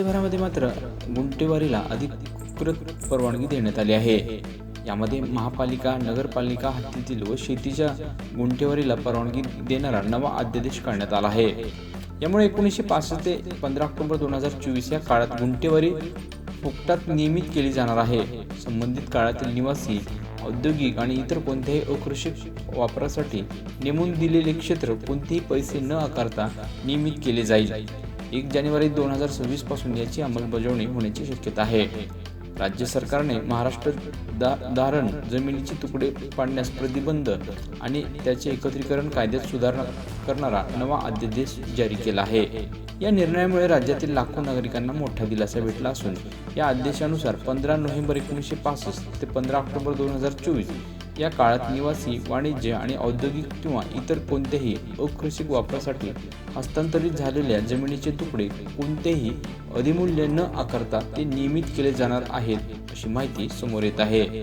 राज्यभरामध्ये मात्र गुंटेवारीला अधिकृत परवानगी देण्यात आली आहे. यामध्ये महापालिका नगरपालिका हद्दीतील व शेतीच्या गुंटेवारीला परवानगी देणारा नवा अध्यादेश काढण्यात आला आहे. यामुळे एकोणीसशे पासष्ट ते पंधरा ऑक्टोबर दोन हजार चोवीस या काळात गुंटेवारी फुकटात नियमित केली जाणार आहे. संबंधित काळातील निवासी औद्योगिक आणि इतर कोणत्याही अकृषी वापरासाठी नेमून दिलेले क्षेत्र कोणतेही पैसे न आकारता नियमित केले जाईल. एक जानेवारी दोन हजार सव्वीसपासून याची अंमलबजावणी होण्याची शक्यता आहे. राज्य सरकारने महाराष्ट्र दा धारण जमिनीचे तुकडे पाडण्यास प्रतिबंध आणि त्याचे एकत्रीकरण कायद्यात सुधारणा करणारा नवा अध्यादेश जारी केला आहे. या निर्णयामुळे राज्यातील लाखो नागरिकांना मोठा दिलासा भेटला असून या आदेशानुसार पंधरा नोव्हेंबर एकोणीसशे पासष्ट ते पंधरा ऑक्टोबर दोन हजार चोवीस या काळात निवासी वाणिज्य आणि औद्योगिक किंवा इतर कोणत्याही अकृषिक वापरासाठी हस्तांतरित झालेल्या जमिनीचे तुकडे कोणतेही अधिमूल्य न आकारता ते नियमित केले जाणार आहेत अशी माहिती समोर येत आहे.